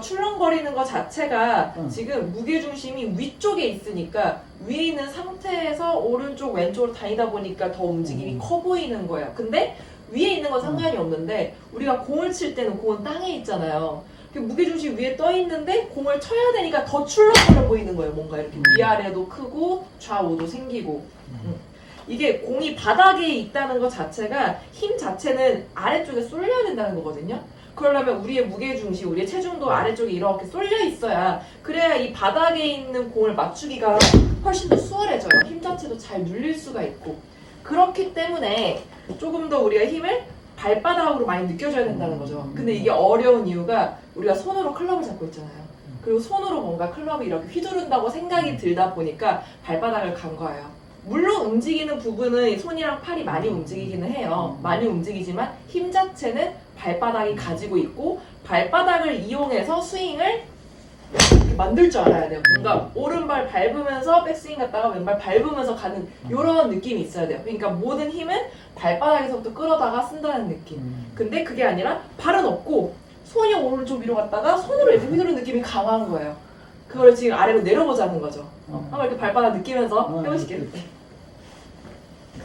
출렁거리는 것 자체가 응. 지금 무게 중심이 위쪽에 있으니까 위에 있는 상태에서 오른쪽 왼쪽으로 다니다 보니까 더 움직임이 음. 커 보이는 거예요. 근데 위에 있는 건 상관이 없는데 우리가 공을 칠 때는 공은 땅에 있잖아요. 그 무게 중심 위에 떠 있는데 공을 쳐야 되니까 더 출렁거려 보이는 거예요. 뭔가 이렇게 음. 위아래도 크고 좌우도 생기고. 음. 이게 공이 바닥에 있다는 것 자체가 힘 자체는 아래쪽에 쏠려야 된다는 거거든요. 그러려면 우리의 무게 중심, 우리의 체중도 아래쪽에 이렇게 쏠려 있어야 그래야 이 바닥에 있는 공을 맞추기가 훨씬 더 수월해져요. 힘 자체도 잘 눌릴 수가 있고 그렇기 때문에 조금 더 우리가 힘을 발바닥으로 많이 느껴줘야 된다는 거죠. 근데 이게 어려운 이유가 우리가 손으로 클럽을 잡고 있잖아요. 그리고 손으로 뭔가 클럽이 이렇게 휘두른다고 생각이 들다 보니까 발바닥을 간 거예요. 물론 움직이는 부분은 손이랑 팔이 많이 움직이기는 해요. 많이 움직이지만 힘 자체는 발바닥이 가지고 있고 발바닥을 이용해서 스윙을 만들 줄 알아야 돼요. 뭔가 오른발 밟으면서 백스윙 갔다가 왼발 밟으면서 가는 이런 느낌이 있어야 돼요. 그러니까 모든 힘은 발바닥에서부터 끌어다가 쓴다는 느낌. 음. 근데 그게 아니라 발은 없고 손이 오른쪽 위로 갔다가 손으로 이렇게 휘두르는 느낌이 강한 거예요. 그걸 지금 아래로 내려보자는 거죠. 음. 한번 이렇게 발바닥 느끼면서 음, 해보시겠어요? 그렇지.